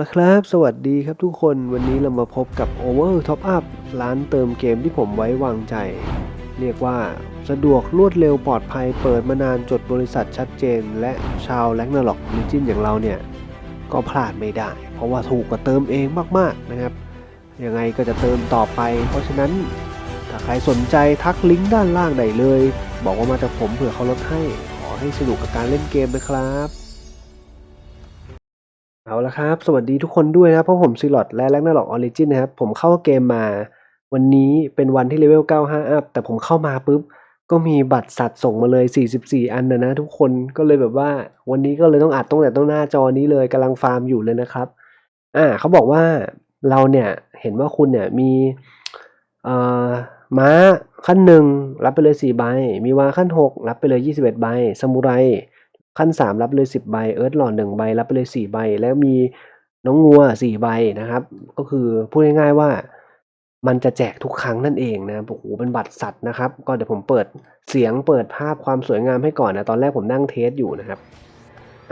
ละครับ สวัสดีครับทุกคนวันนี้เรามาพบกับ Over Top Up ร้านเติมเกมที่ผมไว้วางใจ เรียกว่าสะดวกรวดเร็วปลอดภัยเปิดมานานจดบริษัทชัดเจน และชาวแลกนาล็อกลิจินอย่างเราเนี่ย ก็พลาดไม่ได้ เพราะว่าถูกกว่าเติมเองมากๆนะครับ ยังไงก็จะเติมต่อไป เพราะฉะนั้น ถ้าใครสนใจทักลิงก์ด้านล่างได้เลย บอกว่ามาจากผมเผื่อเขาลดให้ขอให้สนุกกับการเล่นเกมนะครับ เอาละครับ สวัสดีทุกคนด้วยนะเพราะผมซีลอดและแลกนาล็อกออริจินนะครับ ผมเข้าเกมมาวันนี้เป็นวันที่เลเวล 95 อัพ แต่ผมเข้ามาปุ๊บ ก็มีบัตรสัตว์ส่งมาเลย 44 อันนะนะทุกคนก็เลยแบบว่าวันนี้ก็เลยต้องอัดตั้งแต่ต้นหน้าจอนี้เลยกำลังฟาร์มอยู่เลยนะครับ อ่าเขาบอกว่าเราเนี่ยเห็นว่าคุณเนี่ยมีเอ่อม้าขั้นหนึ่งรับไปเลย 4 ใบ มีวาขั้น 6 รับไปเลย 21 ใบซามูไร ขั้น 3 รับไปเลย 10 ใบ เอิร์ธหลอด1ใบ รับไปเลย 4 ใบ แล้วมีน้องงัว 4 ใบนะครับ ก็คือพูดง่ายๆว่ามันจะแจกทุกครั้งนั่นเองนะโอ้โหเป็นบัตรสัตว์นะครับ ก็เดี๋ยวผมเปิดเสียงเปิดภาพความสวยงามให้ก่อนนะ ตอนแรกผมนั่งเทสอยู่นะครับ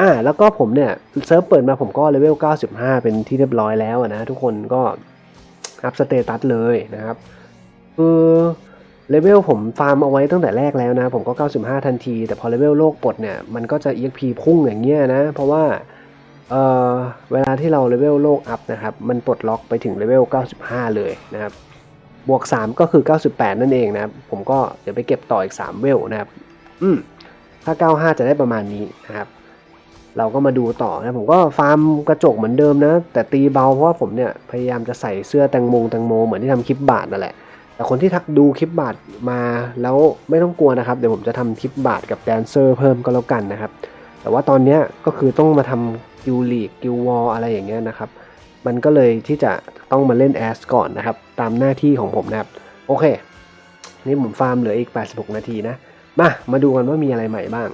อ่า แล้วก็ผมเนี่ยเซิร์ฟเปิดมาผมก็เลเวล 95 เป็นที่เรียบร้อยแล้วนะ ทุกคนก็อัพสเตตัสเลยนะครับคือ เลเวลผมฟาร์มเอาไว้ตั้งแต่แรกแล้วนะ ผมก็ 95 ทันที แต่พอเลเวลโลกปลดเนี่ย มันก็จะ EXP พุ่งอย่างเงี้ยนะ เพราะว่าเอ่อเวลาที่เราเลเวลโลกอัพนะครับ มันปลดล็อกไปถึงเลเวล 95 เลยนะครับ บวก 3 ก็คือ 98 นั่นเองนะครับ ผมก็เดี๋ยวไปเก็บต่ออีก 3 เวลนะครับ อืมถ้า 95 จะได้ประมาณนี้นะครับ เราก็มาดูต่อนะผมก็ฟาร์มกระจกเหมือนเดิมนะ แต่ตีเบาเพราะว่าผมเนี่ยพยายามจะใส่เสื้อแตงโมแตงโมเหมือนที่ทำคลิปบาทนั่นแหละ แต่คนที่ทักดูคลิปบาทมาแล้วไม่ต้องกลัวนะครับ เดี๋ยวผมจะทำคลิปบาทกับแดนเซอร์เพิ่มก็แล้วกันนะครับ แต่ว่าตอนนี้ก็คือต้องมาทำกิลลีกกิลวอลอะไรอย่างเงี้ยนะครับ มันก็เลยที่จะต้องมาเล่นแอสก่อนนะครับ ตามหน้าที่ของผมนะครับ โอเค นี่ผมฟาร์มเหลืออีก 86 นาทีนะ มา มาดูกันว่ามีอะไรใหม่บ้าง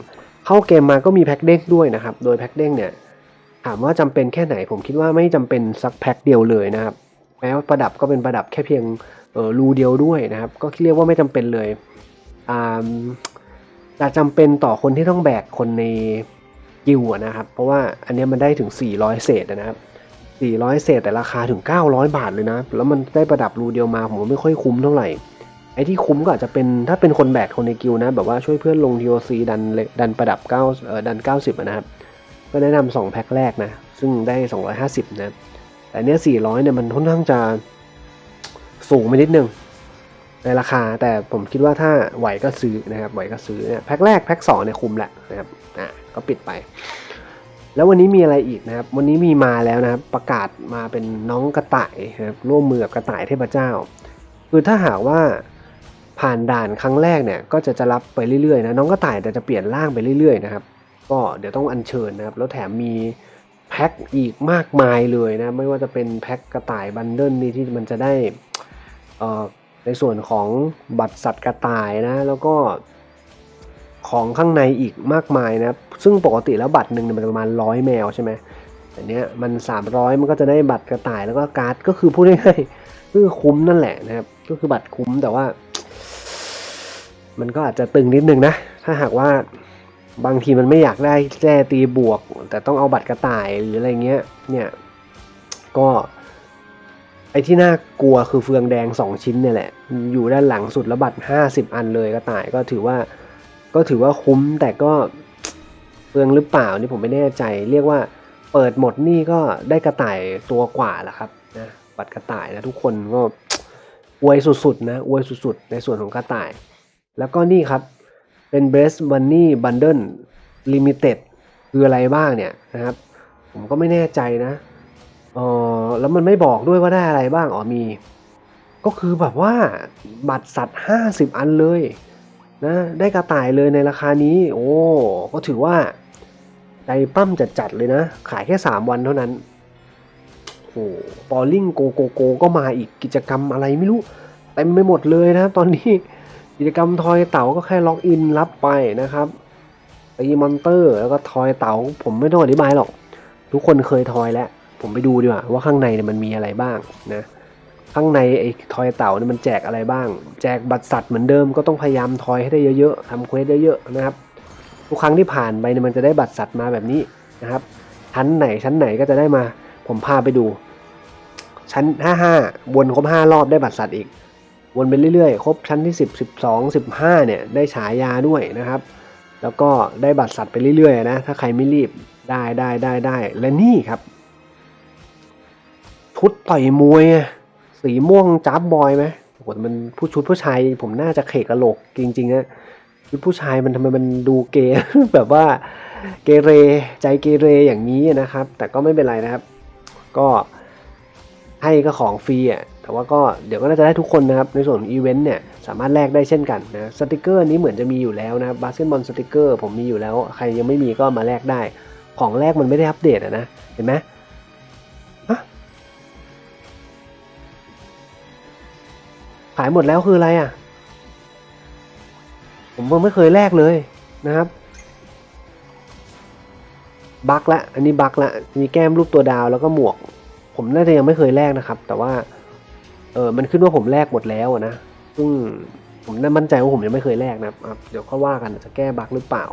เข้าเกมมาก็มีแพ็คเด้งด้วยนะครับ โดยแพ็คเด้งเนี่ยถามว่าจำเป็นแค่ไหนผมคิดว่าไม่จำเป็นสักแพ็คเดียวเลยนะครับ แม้ว่าประดับก็เป็นประดับแค่เพียง รูเดียวด้วยนะครับ ก็เรียกว่าไม่จำเป็นเลยอ่าแต่จำเป็นต่อคนที่ต้องแบกคนในกิวนะครับ เพราะว่าอันเนี้ยมันได้ถึง 400 เศษนะครับ 400 เศษแต่ราคาถึง 900 บาทเลยนะ แล้วมันได้ประดับรูเดียวมาผมว่าไม่ค่อยคุ้มเท่าไหร่ ไอ้ที่คุ้มก็อาจจะเป็นถ้าเป็นคนแบกคนในกิวนะ แบบว่าช่วยเพื่อนลง TOC ดันเลดันประดับ9เอ่อดัน 90 นะครับ ก็แนะนำสองแพ็คแรกนะ ซึ่งได้ 250 นะ แต่เนี้ย400 เนี่ยมันค่อนข้างจะ สูงไปนิดนึงในราคาแต่ผมคิดว่าถ้าไหวก็ซื้อนะครับไหวก็ซื้อเนี่ยแพ็คแรกแพ็คสองเนี่ยคุ้มแหละนะครับอะก็ปิดไป แล้ววันนี้มีอะไรอีกนะครับ วันนี้มีมาแล้วนะครับ ประกาศมาเป็นน้องกระต่ายนะครับร่วมมือกับกระต่ายเทพเจ้า คือถ้าหากว่าผ่านด่านครั้งแรกเนี่ยก็จะจะรับไปเรื่อยๆนะน้องกระต่ายแต่จะเปลี่ยนร่างไปเรื่อยๆนะครับก็เดี๋ยวต้องอัญเชิญนะครับ แล้วแถมมีแพ็คอีกมากมายเลยนะไม่ว่าจะเป็นแพ็คกระต่ายบันเดิลนี่ที่มันจะได้ ในส่วนของบัตรสัตว์กระต่ายนะแล้วก็ของข้างในอีกมากมายนะซึ่งปกติแล้วบัตรหนึ่งมันประมาณร้อยแมวใช่ไหมแต่เนี้ยมัน 300 มันก็จะได้บัตรกระต่ายแล้วก็การ์ดก็คือพูดง่ายๆคือคุ้มนั่นแหละนะครับก็คือบัตรคุ้มแต่ว่า มันก็อาจจะตึงนิดนึงนะ ถ้าหากว่าบางทีมันไม่อยากได้แจ้ตีบวก แต่ต้องเอาบัตรกระต่ายหรืออะไรเงี้ยเนี่ยก็ ไอ้ที่น่ากลัวคือเฟืองแดง 2 ชิ้นเนี่ยแหละ อยู่ด้านหลังสุดแล้วบัตร50 อันเลยกระต่ายก็ถือว่า ก็ถือว่าคุ้มแต่ก็เฟืองหรือเปล่านี่ผมไม่แน่ใจ เรียกว่าเปิดหมดนี่ก็ได้กระต่ายตัวกว่าแหละครับนะบัตรกระต่ายนะทุกคนก็อวยสุดๆนะอวยสุดๆ ในส่วนของกระต่าย แล้วก็นี่ครับเป็น Best Money Bundle Limited คืออะไรบ้างเนี่ยนะครับ ผมก็ไม่แน่ใจนะ ออแล้วมันไม่บอกด้วยว่าได้อะไรบ้าง อ๋อมี ก็คือแบบว่าบัตรสัตว์ 50 อันเลยนะได้กระต่ายเลยในราคานี้ โอ้ก็ถือว่าใจปั้มจัดๆเลยนะ ขายแค่ 3 วันเท่านั้นโอ้ปอลลิงโกโกโกก็มาอีกกิจกรรมอะไรไม่รู้เต็มไปหมดเลยนะ ตอนนี้กิจกรรมทอยเต๋าก็แค่ล็อกอินรับไปนะครับตีมอนเตอร์แล้วก็ทอยเต๋าผมไม่ต้องอธิบายหรอก ทุกคนเคยทอยแล้ว ผมไปดูดีกว่าว่าข้างในเนี่ยมันมีอะไรบ้างนะข้างในไอ้ทอยเต่าเนี่ยมันแจกอะไรบ้าง แจกบัตรสัตว์เหมือนเดิมก็ต้องพยายามทอยให้ได้เยอะๆทำเควสเยอะๆนะครับทุกครั้งที่ผ่านไปเนี่ยมันจะได้บัตรสัตว์มาแบบนี้นะครับชั้นไหนชั้นไหนก็จะได้มาผผมพาไปดู ชั้นห้าห้าวนครบห้ารอบได้บัตรสัตว์อีก วนไปเรื่อยๆ ครบชั้นที่สิบสิบสองสิบห้าเนี่ยได้ฉายาด้วยนะครับ แล้วก็ได้บัตรสัตว์ไปเรื่อยๆนะถ้าใครไม่รีบได้ได้ได้ได้และนี่ครับ ชุดต่อยมวยสีม่วงจับบอยไหมโอ้โหมันผู้ชุดผู้ชายผมน่าจะเขกกระโหลกจริงๆนะชุดผู้ชายมันทำไมมันดูเกย์แบบว่าเกเรใจเกเรอย่างนี้นะครับ แต่ก็ไม่เป็นไรนะครับ ก็ให้ก็ของฟรีอะแต่ว่าก็เดี๋ยวก็น่าจะได้ทุกคนนะครับ ในส่วนของอีเวนต์เนี่ยสามารถแลกได้เช่นกันนะสติกเกอร์นี้เหมือนจะมีอยู่แล้วนะบาสเกตบอลสติกเกอร์ผมมีอยู่แล้ว ใครยังไม่มีก็มาแลกได้ ของแรกมันไม่ได้อัปเดตนะเห็นไหม ขายหมดแล้วคืออะไรอะ ผมยังไม่เคยแลกเลยนะครับ บักละ อันนี้บักละ มีแก้มรูปตัวดาวแล้วก็หมวก ผมน่าจะยังไม่เคยแลกนะครับ แต่ว่า เออมันขึ้นว่าผมแลกหมดแล้วนะ ซึ่งผมน่ามั่นใจว่าผมยังไม่เคยแลกนะครับ เดี๋ยวก็ว่ากันจะแก้บักหรือเปล่า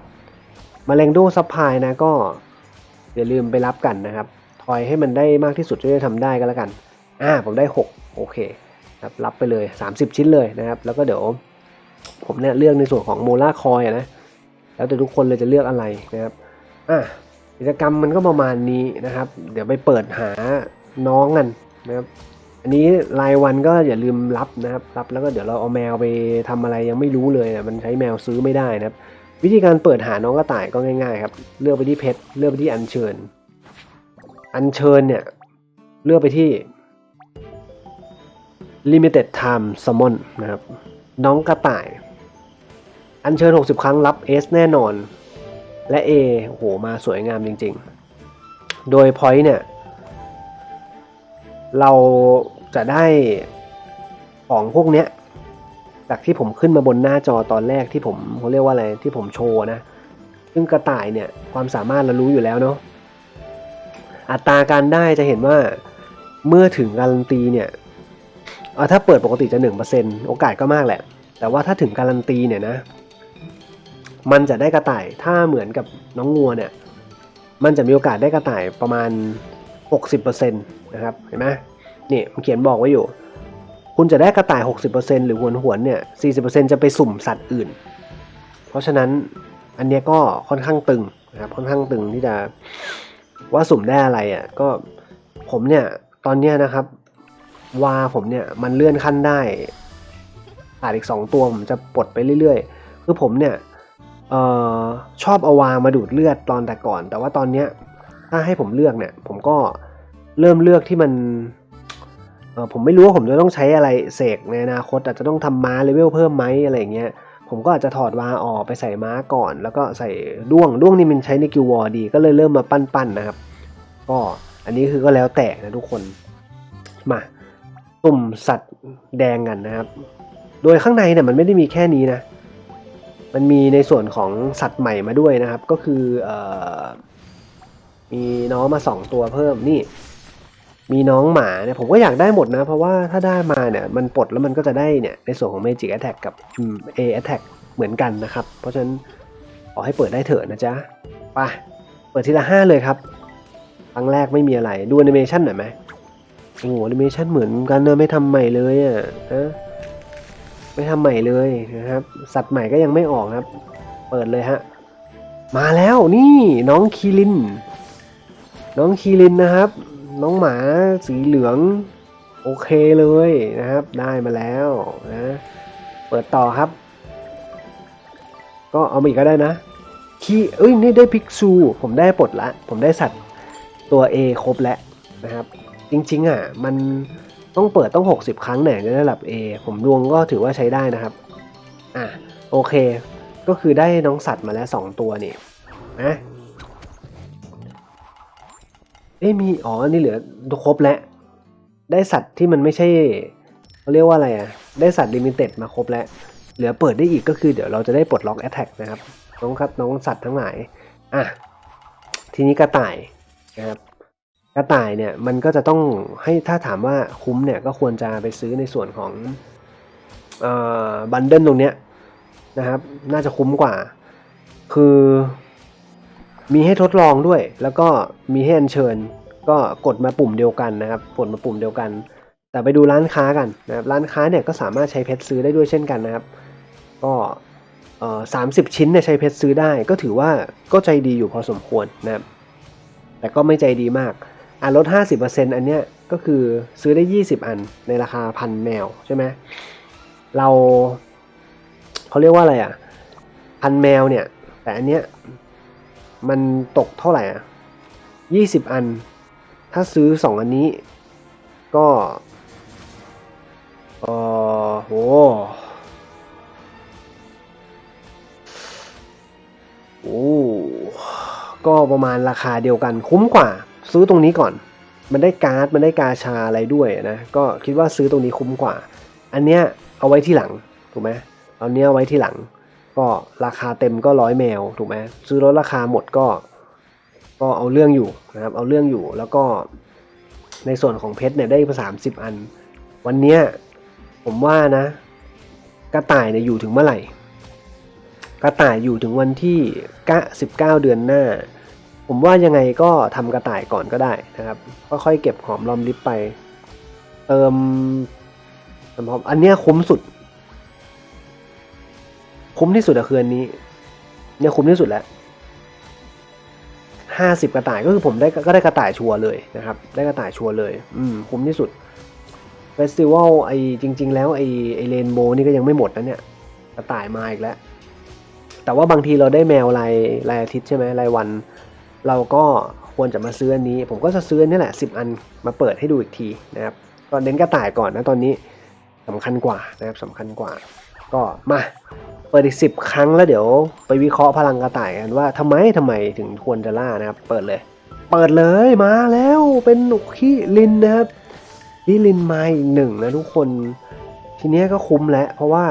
มาแรงโดซัพพลายนะก็อย่าลืมไปรับกันนะครับ ทอยให้มันได้มากที่สุดที่จะทำได้ก็แล้วกัน อ่า ผมได้ 6 โอเค ครับรับไปเลย 30 ชิ้นเลยนะครับ แล้วก็เดี๋ยวผมเนี่ยเลือกในส่วนของโมล่าคอยนะแล้วแต่ทุกคนเลยจะเลือกอะไรนะครับอะกิจกรรมมันก็ประมาณนี้นะครับ เดี๋ยวไปเปิดหาน้องกันนะครับอันนี้รายวันก็อย่าลืมรับนะครับรับแล้วก็เดี๋ยวเราเอาแมวไปทำอะไรยังไม่รู้เลยนะมันใช้แมวซื้อไม่ได้นะครับ วิธีการเปิดหาน้องกระต่ายก็ง่ายๆครับ เลือกไปที่เพชรเลือกไปที่อัญเชิญ อัญเชิญเนี่ย เลือกไปที่ limited time summon นะครับ น้องกระต่าย อัญเชิญ 60 ครั้งรับ S แน่นอน และ A โอ้โหมาสวยงามจริงๆ โดย point เนี่ย เราจะได้ของพวกเนี้ย จากที่ผมขึ้นมาบนหน้าจอตอนแรกที่ผมเขาเรียกว่าอะไรที่ผมโชว์นะ ซึ่งกระต่ายเนี่ย ความสามารถเรารู้อยู่แล้วเนาะอัตราการได้จะเห็นว่าเมื่อถึงการันตีเนี่ย ถ้าเปิดปกติจะ1%โอกาสก็มากแหละ แต่ว่าถ้าถึงการันตีเนี่ยนะ มันจะได้กระต่ายถ้าเหมือนกับน้องงัวเนี่ย มันจะมีโอกาสได้กระต่ายประมาณ 60%นะครับเห็นไหมนี่มันเขียนบอกไว้อยู่ คุณจะได้กระต่าย 60%หรือหวนหวนเนี่ย 40%จะไปสุ่มสัตว์อื่น เพราะฉะนั้นอันเนี้ยก็ค่อนข้างตึงนะครับค่อนข้างตึงที่จะว่าสุ่มได้อะไรอะก็ผมเนี่ยตอนเนี้ยนะครับ วาผมเนี่ยมันเลื่อนขั้นได้ขาดอีก 2 ตัวผมจะปลดไปเรื่อยๆ คือผมเนี่ยออชอบเอาวามาดูดเลือดตอนแต่ก่อน แต่ว่าตอนเนี้ยถ้าให้ผมเลือกเนี่ย ผมก็เริ่มเลือกที่มันผมไม่รู้ว่าผมจะต้องใช้อะไรเสกในอนาคตอาจจะต้องทำม้าเลเวลเพิ่มไหมอะไรเงี้ยผมก็อาจจะถอดวาออกไปใส่ม้าก่อน แล้วก็ใส่ด้วงด้วงนี่มันใช้ในกิววอร์ดี ก็เลยเริ่มมาปั้นๆนะครับ ก็อันนี้คือก็แล้วแต่นะทุกคนมา ตุ่มสัตว์แดงกันนะครับ โดยข้างในเนี่ยมันไม่ได้มีแค่นี้นะ มันมีในส่วนของสัตว์ใหม่มาด้วยนะครับ ก็คือออมีน้องมาสองตัวเพิ่มนี่ มีน้องหมาเนี่ยผมก็อยากได้หมดนะ เพราะว่าถ้าได้มาเนี่ยมันปลดแล้วมันก็จะได้เนี่ยในส่วนของ Magic Attack กับ A Attack เหมือนกันนะครับ เพราะฉะนั้นขอให้เปิดได้เถอะนะจ๊ะไปเปิดทีละห้าเลยครับ ครั้งแรกไม่มีอะไร ดูแอนิเมชันหน่อยไหม โอ้โหแอนิเมชันเหมือนกันเนอะไม่ทำใหม่เลยอะนะไม่ทำใหม่เลยนะครับ สัตว์ใหม่ก็ยังไม่ออกครับ เปิดเลยฮะ มาแล้วนี่น้องคีริน น้องคีรินนะครับ น้องหมาสีเหลือง โอเคเลยนะครับ ได้มาแล้วนะ เปิดต่อครับ ก็เอามาอีกก็ได้นะคีเอ้ยนี่ได้พิกซู ผมได้ปลดละ ผมได้สัตว์ตัว A ครบแล้วนะครับ จริง ๆ อะ มันต้องเปิดต้อง 60 ครั้งเนี่ยจะได้ระดับ A ผมดวงก็ถือว่าใช้ได้นะครับ อะ โอเค ก็คือได้น้องสัตว์มาแล้ว 2 ตัวนี่นะเอ้มี อ๋อนนี่เหลือครบแล้ว ได้สัตว์ที่มันไม่ใช่เขาเรียกว่าอะไรอะ ได้สัตว์ลิมิเต็ดมาครบแล้ว เหลือเปิดได้อีกก็คือเดี๋ยวเราจะได้ปลดล็อกแอตแทกนะครับ น้องครับ น้องสัตว์ทั้งหลาย อะ ทีนี้กระต่ายนะครับ กระต่ายเนี่ยมันก็จะต้องให้ถ้าถามว่าคุ้มเนี่ยก็ควรจะไปซื้อในส่วนของเอ่อบันเดิลตรงเนี้ยนะครับ น่าจะคุ้มกว่า คือมีให้ทดลองด้วย แล้วก็มีให้อัญเชิญ ก็กดมาปุ่มเดียวกันนะครับกดมาปุ่มเดียวกัน แต่ไปดูร้านค้ากันนะครับร้านค้าเนี่ยก็สามารถใช้เพชรซื้อได้ด้วยเช่นกันนะครับ ก็เออสามสิบชิ้นเนี่ยใช้เพชรซื้อได้ ก็ถือว่าก็ใจดีอยู่พอสมควรนะครับแต่ก็ไม่ใจดีมาก อะลด 50%อันเนี้ยก็คือซื้อได้ 20 อันในราคาพันแมวใช่ไหมเราเขาเรียกว่าอะไรอะพันแมวเนี่ย แต่อันเนี้ยมันตกเท่าไหร่อะ20อัน ถ้าซื้อ2อันนี้ ก็เออโหโอ้ก็ประมาณราคาเดียวกันคุ้มกว่า ซื้อตรงนี้ก่อน มันได้การ์ด มันได้กาชาอะไรด้วยนะ ก็คิดว่าซื้อตรงนี้คุ้มกว่า อันเนี้ยเอาไว้ที่หลัง ถูกไหมเอาเนี้ยไว้ที่หลัง ก็ราคาเต็มก็ร้อยแมว ถูกไหมซื้อลดราคาหมดก็ ก็เอาเรื่องอยู่นะครับ เอาเรื่องอยู่ แล้วก็ในส่วนของเพชรเนี่ยได้ไปสามสิบอัน วันเนี้ยผมว่านะ กระต่ายเนี่ยอยู่ถึงเมื่อไหร่ กระต่ายอยู่ถึงวันที่19เดือนหน้า ผมว่ายังไงก็ทำกระต่ายก่อนก็ได้นะครับค่อยๆเก็บหอมรอมริบไป เติมเติมหอมอันเนี้ยคุ้มสุด คุ้มที่สุดอะคืออันนี้ เนี่ยคุ้มที่สุดแล้วห้าสิบกระต่ายก็คือผมได้ก็ได้กระต่ายชัวร์เลยนะครับ ได้กระต่ายชัวร์เลย อืมคุ้มที่สุดเฟสติวัลไอจริง ๆ แล้วไอไอเรนโบนี่ก็ยังไม่หมดนะเนี่ยกระต่ายมาอีกแล้วแต่ว่าบางทีเราได้แมวรายรายอาทิตย์ใช่ไหมรายวัน เราก็ควรจะมาซื้ออันนี้ ผมก็จะซื้อนี่แหละสิบอันมาเปิดให้ดูอีกทีนะครับก็เน้นกระต่ายก่อนนะตอนนี้สำคัญกว่านะครับสำคัญกว่า ก็มาเปิดอีกสิบครั้งแล้วเดี๋ยวไปวิเคราะห์พลังกระต่ายกันว่าทำไมทำไมถึงควรจะล่านะครับ เปิดเลย เปิดเลยมาแล้วเป็นหนุกขี้ลินนะครับขี้ลินมาอีกหนึ่งนะทุกคนทีนี้ก็คุ้มแล้ว เพราะว่า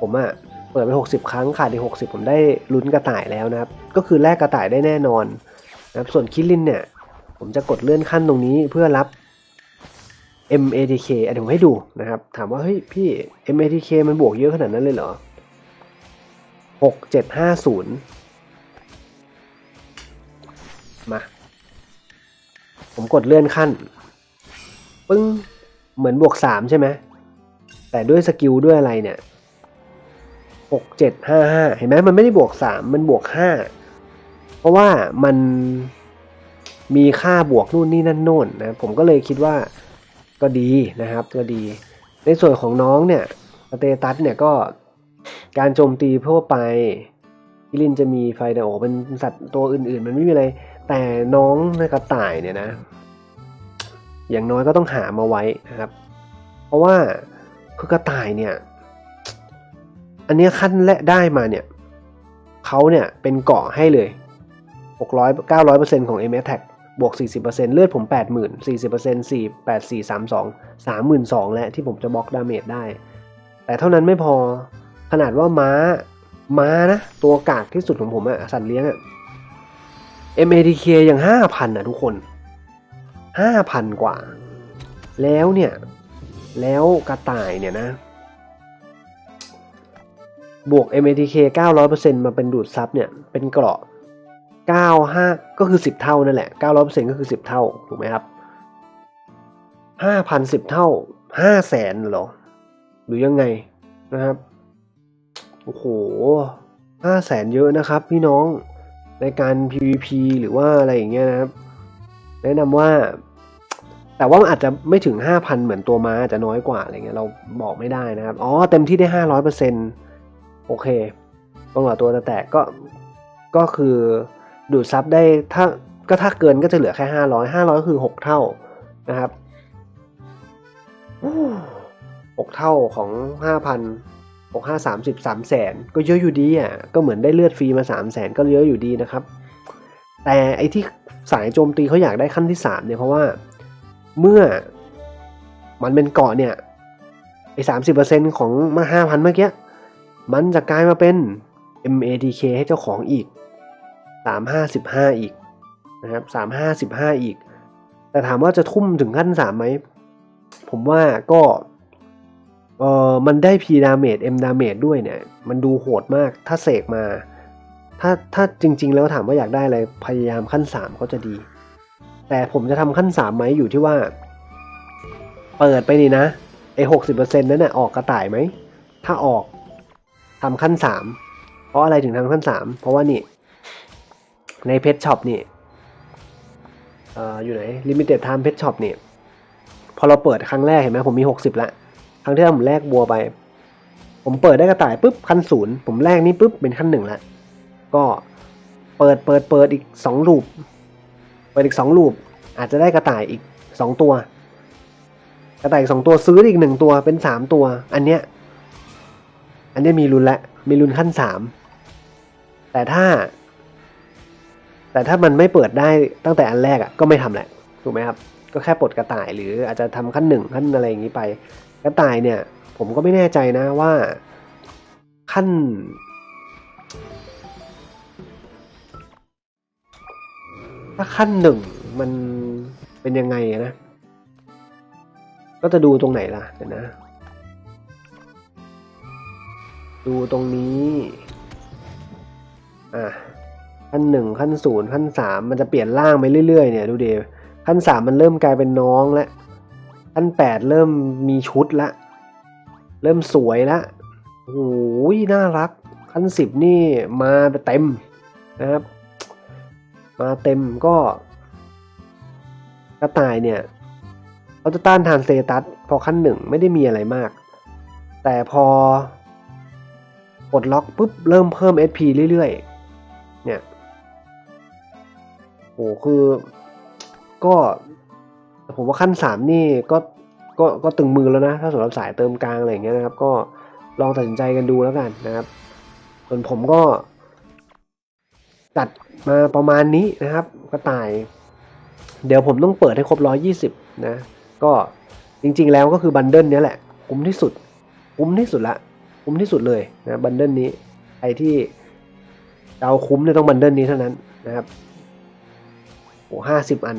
ผมอะเปิดไป 60 ครั้งขาดอีก60 ผมได้ลุ้นกระต่ายแล้วนะครับ ก็คือแลกกระต่ายได้แน่นอน นะครับส่วนคิรินเนี่ย ผมจะกดเลื่อนขั้นตรงนี้เพื่อรับ MATK อะเดี๋ยวผมให้ดูนะครับ ถามว่าเฮ้ยพี่ MATK มันบวกเยอะขนาดนั้นเลยเหรอ 6750 มา ผมกดเลื่อนขั้น ปึ้ง เหมือนบวก 3 ใช่ไหม แต่ด้วยสกิลด้วยอะไรเนี่ย 6755 เห็นไหมมันไม่ได้บวก 3 มันบวก 5 เพราะว่ามันมีค่าบวกนู่นนี่นั่นโน่นนะผมก็เลยคิดว่าก็ดีนะครับก็ดี ในส่วนของน้องเนี่ยสเตตัสเนี่ยก็การโจมตีทั่วไปพิลินจะมีไฟแต่โอเป็นสัตว์ตัวอื่นๆ มันไม่มีอะไร แต่น้องในกระต่ายเนี่ยนะ อย่างน้อยก็ต้องหามาไว้นะครับ เพราะว่าคือกระต่ายเนี่ย อันนี้ขั้นและได้มาเนี่ยเขาเนี่ยเป็นเกาะให้เลย 600 900%ของ m s t a g บวก 40%เลือดผม 80,000 40% 4 8 4 3 2 32,000แล้วที่ผมจะบล็อกดาเมจได้ แต่เท่านั้นไม่พอขนาดว่าม้า ม้านะ ตัวกากที่สุดของผมอะสัตว์เลี้ยงอะ MADK อย่าง5,000อะทุกคน 5,000 กว่า แล้วเนี่ย แล้วกระต่ายเนี่ยนะ บวก MATK 900%มาเป็นดูดซับเนี่ย เป็นเกราะ 95 ก็คือ 10 เท่านั่นแหละ900%ก็คือ 10 เท่า ถูกไหมครับ 5,000 10 เท่า 5 แสนหรอ หรือยังไงนะครับ โอ้โห 5 แสนเยอะนะครับพี่น้องในการ PVP หรือว่าอะไรอย่างเงี้ยนะครับ แนะนำว่า แต่ว่าอาจจะไม่ถึง 5,000 เหมือนตัวม้าอาจจะน้อยกว่าอะไรเงี้ยเราบอกไม่ได้นะครับ อ๋อ เต็มที่ได้ 500%โอเคตรงกว่าตัวจะแตกก็ก็คือ ดูดซับได้ถ้าก็ถ้าเกินก็จะเหลือแค่ 500 500 คือ 6 เท่านะครับโอ้6เท่าของ 5,000 6 5 30 3แสนก็เยอะอยู่ดีอะก็เหมือนได้เลือดฟรีมา 3 แสนก็เยอะอยู่ดีนะครับ แต่ไอที่สายโจมตีเขาอยากได้ขั้นที่ 3 เนี่ยเพราะว่าเมื่อมันเป็นเกาะเนี่ยไอ้สามสิบเปอร์เซ็นของมาห้าพันเมื่อกี้ มันจะกลายมาเป็น MADK ให้เจ้าของอีก 355อีกนะครับ355อีก แต่ถามว่าจะทุ่มถึงขั้น 3 ไหม ผมว่าก็เออมันได้ P damage M damage ด้วยเนี่ย มันดูโหดมากถ้าเสกมา ถ้าถ้าจริง ๆ แล้วถามว่าอยากได้อะไร พยายามขั้น 3 ก็จะดี แต่ผมจะทำขั้นสามไหมอยู่ที่ว่า เปิดไปนี่นะไอ้หกสิบเปอร์เซ็นต์นั้นน่ะออกกระต่ายไหม ถ้าออกทำขั้นสามเพราะอะไรถึงทำขั้นสามเพราะว่านี่ ในเพชช็อปนี่ออยู่ไหน Limited Time Pet Shop นี่พอเราเปิดครั้งแรกเห็นไหมผมมีหกสิบละครั้งที่แล้วผมแลกบัวไป ผมเปิดได้กระต่ายปุ๊บขั้นศูนย์ผมแลกนี้ปุ๊บเป็นขั้นหนึ่งละก็เปิดเปิดเปิดอีกสองลูปเปิดอีกสองลูปอาจจะได้กระต่ายอีกสองตัว กระต่ายอีกสองตัวซื้ออีกหนึ่งตัวเป็นสามตัว อันเนี้ยอันเนี้ยมีลุ้นละมีลุ้นขั้นสามแต่ถ้า แต่ถ้ามันไม่เปิดได้ตั้งแต่อันแรกอะก็ไม่ทำแหละถูกไหมครับก็แค่ปลดกระต่ายหรืออาจจะทำขั้นหนึ่งขั้นอะไรอย่างนี้ไป กระต่ายเนี่ย ผมก็ไม่แน่ใจนะว่าขั้น ถ้าขั้นหนึ่งมันเป็นยังไงนะก็จะดูตรงไหนล่ะเดี๋ยวนะ ดูตรงนี้ อะ ขั้นหนึ่งขั้นศูนย์ขั้นสามมันจะเปลี่ยนร่างไปเรื่อยๆเนี่ยดูเดขั้นสามมันเริ่มกลายเป็นน้องแล้วขั้นแปดเริ่มมีชุดละเริ่มสวยละโอ้ยน่ารัก ขั้นสิบนี่มาเต็มนะครับ มาเต็มก็ กระต่ายเนี่ยเขาจะต้านทานเซตัสพอขั้นหนึ่งไม่ได้มีอะไรมาก แต่พอปลดล็อกปุ๊บ เริ่มเพิ่ม SP เรื่อยๆ เนี่ย โอ้คือก็ผมว่าขั้นสามนี่ก็ก็ก็ตึงมือแล้วนะ ถ้าสำหรับสายเติมกลางอะไรอย่างเงี้ยนะครับ ก็ลองตัดสินใจกันดูแล้วกันนะครับ ส่วนผมก็จัดมาประมาณนี้นะครับกระต่าย เดี๋ยวผมต้องเปิดให้ครบร้อยี่สิบนะ ก็จริงๆแล้วก็คือบันเดิลเนี้ยแหละ คุ้มที่สุด คุ้มที่สุดละ คุ้มที่สุดเลยนะบันเดิลนี้ใครที่เอาคุ้มเนี่ยต้องบันเดิลนี้เท่านั้นนะครับ โอ้ห้าสิบอัน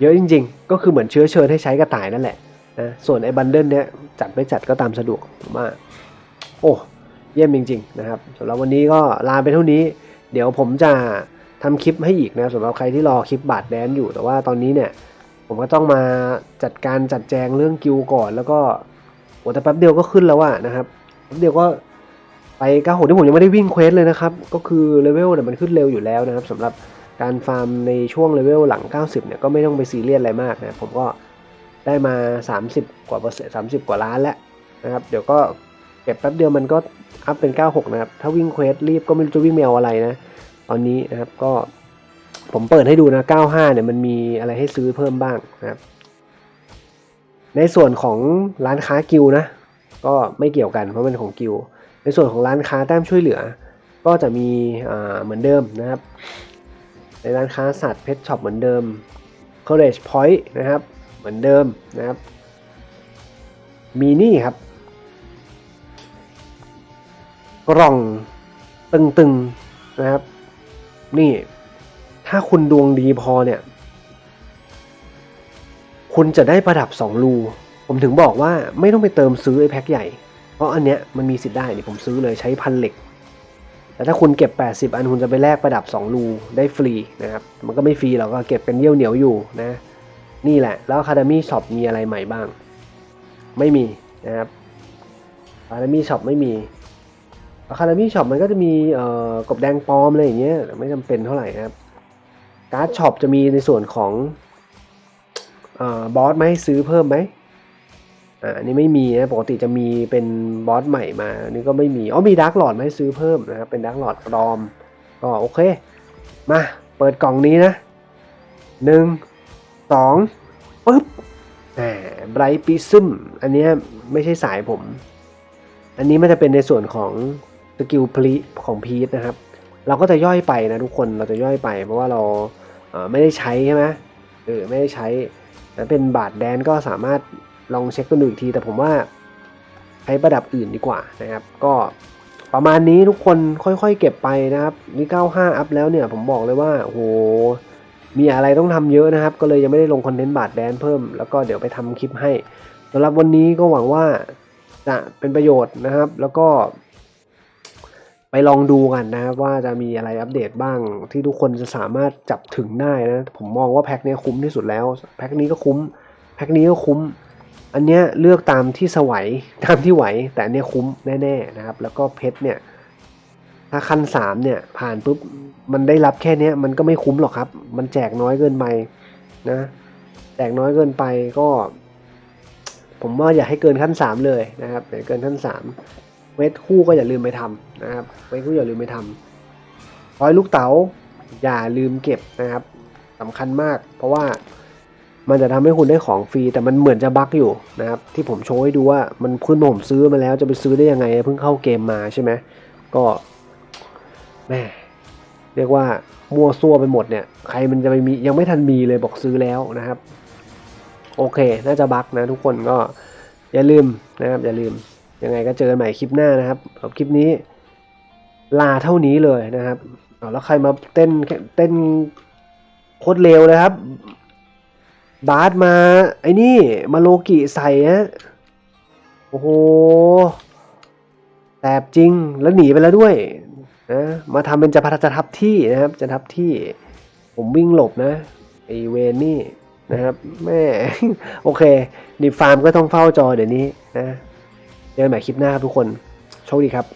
เยอะจริง ๆ ก็คือเหมือนเชื้อเชิญให้ใช้กระต่ายนั่นแหละนะส่วนไอ้บันเดิลเนี้ยจัดไม่จัดก็ตามสะดวกผมว่า โอ้ เยี่ยมจริง ๆ นะครับสำหรับวันนี้ก็ลาไปเท่านี้ เดี๋ยวผมจะทำคลิปให้อีกนะสำหรับใครที่รอคลิปบาทแดนอยู่ แต่ว่าตอนนี้เนี่ย ผมก็ต้องมาจัดการจัดแจงเรื่องกิวก่อนแล้วก็โอ้แต่แป๊บเดียวก็ขึ้นแล้วอะนะครับแป๊บเดียวก็ไปก้าหที่ผมยังไม่ได้วิ่งเควสเลยนะครับ ก็คือเลเวลเนี่ยมันขึ้นเร็วอยู่แล้วนะครับสำหรับ การฟาร์มในช่วงเลเวลหลัง 90 เนี่ยก็ไม่ต้องไปซีเรียสอะไรมากนะ ผมก็ได้มา 30 กว่าเปอร์เซ็นต์30กว่าล้านแล้วนะครับ เดี๋ยวก็เก็บแป๊บเดียวมันก็อัพเป็น 96 นะครับ ถ้าวิ่งเควสรีบก็ไม่รู้จะวิ่งแมวอะไรนะ ตอนนี้นะครับก็ผมเปิดให้ดูนะ 95 เนี่ยมันมีอะไรให้ซื้อเพิ่มบ้างนะครับ ในส่วนของร้านค้ากิลนะ ก็ไม่เกี่ยวกันเพราะมันของกิลในส่วนของร้านค้าแต้มช่วยเหลือ ก็จะมีเหมือนเดิมนะครับ ในร้านค้าสัตว์เพชช็อปเหมือนเดิม Courage Point นะครับ เหมือนเดิมนะครับ มีนี่ครับ กล่องตึงๆนะครับ นี่ ถ้าคุณดวงดีพอเนี่ย คุณจะได้ประดับสองรู ผมถึงบอกว่าไม่ต้องไปเติมซื้อไอ้แพ็คใหญ่ เพราะอันเนี้ยมันมีสิทธิ์ได้นี่ผมซื้อเลยใช้พันเหล็ก แต่ถ้าคุณเก็บ 80 อันคุณจะไปแลกประดับ 2 รูได้ฟรีนะครับ มันก็ไม่ฟรีหรอกก็เก็บเป็นเยี่ยวเหนียวอยู่นะ นี่แหละ แล้ว Academy Shop มีอะไรใหม่บ้าง ไม่มีนะครับ Academy Shop ไม่มี Academy Shop มันก็จะมีเอ่อกบแดงปลอมอะไรอย่างเงี้ยไม่จำเป็นเท่าไหร่นะครับ การ์ดช็อปจะมีในส่วนของเอ่อบอสมาให้ซื้อเพิ่มไหม อ่าอันนี้ไม่มีนะ ปกติจะมีเป็นบอสใหม่มา อันนี้ก็ไม่มี อ๋อ มีดาร์กหลอดมาให้ซื้อเพิ่มนะครับ เป็นดาร์กหลอดปลอม ก็โอเค มา เปิดกล่องนี้นะหนึ่งสองปึ๊บแหมไบรท์ปิซึมอันนี้ไม่ใช่สายผม อันนี้มันจะเป็นในส่วนของสกิลพลีของพีทนะครับ เราก็จะย่อยไปนะทุกคน เราจะย่อยไป เพราะว่าเราเไม่ได้ใช้ใช่ไหมเออไม่ได้ใช้แล้วเป็นบาทแดนก็สามารถ ลองเช็คกันดูอีกทีแต่ผมว่าใช้ประดับอื่นดีกว่านะครับ ก็ประมาณนี้ทุกคนค่อยๆ เก็บไปนะครับนี่95 อัพแล้วเนี่ยผมบอกเลยว่าโหมีอะไรต้องทำเยอะนะครับ ก็เลยยังไม่ได้ลงคอนเทนต์บาทแดนเพิ่ม แล้วก็เดี๋ยวไปทำคลิปให้สำหรับวันนี้ก็หวังว่าจะเป็นประโยชน์นะครับ แล้วก็ ไปลองดูกันนะครับ ว่าจะมีอะไรอัปเดตบ้าง ที่ทุกคนจะสามารถจับถึงได้นะ ผมมองว่าแพ็คนี้คุ้มที่สุดแล้ว แพ็คนี้ก็คุ้ม แพ็คนี้ก็คุ้ม อันเนี้ยเลือกตามที่สวัยตามที่ไหว แต่อันเนี้ยคุ้มแน่ๆนะครับ แล้วก็เพชรเนี่ยถ้าขั้นสามเนี่ยผ่านปุ๊บมันได้รับแค่เนี้ยมันก็ไม่คุ้มหรอกครับ มันแจกน้อยเกินไปนะแจกน้อยเกินไปก็ ผมว่าอย่าให้เกินขั้นสามเลยนะครับอย่าเกินขั้นสามเวทคู่ก็อย่าลืมไปทำนะครับเวทคู่อย่าลืมไปทำร้อยลูกเต๋าอย่าลืมเก็บนะครับสำคัญมาก เพราะว่า มันจะทำให้คุณได้ของฟรีแต่มันเหมือนจะบั๊กอยู่นะครับที่ผมโชว์ให้ดูว่ามันขึ้นผมซื้อมาแล้วจะไปซื้อได้ยังไงเพิ่งเข้าเกมมาใช่ไหมก็แม่เรียกว่ามัวซั่วไปหมดเนี่ยใครมันจะไปมียังไม่ทันมีเลยบอกซื้อแล้วนะครับ โอเค น่าจะบั๊กนะทุกคนก็อย่าลืมนะครับ อย่าลืมยังไงก็เจอกันใหม่คลิปหน้านะครับสำหรับคลิปนี้ ลาเท่านี้เลยนะครับแล้วใครมาเต้นเต้นโคตรเร็วเลยครับ บาสมา ไอ้นี่ มาโลกิใส่ฮะโอ้โหแสบจริงแล้วหนีไปแล้วด้วยนะมาทำเป็นจะพัจะทับที่นะครับ จะทับที่ ผมวิ่งหลบนะไอเวนนี่นะครับแม่โอเคนี่ฟาร์มก็ต้องเฝ้าจอเดี๋ยวนี้นะเจอกันใหม่คลิปหน้าครับทุกคน โชคดีครับ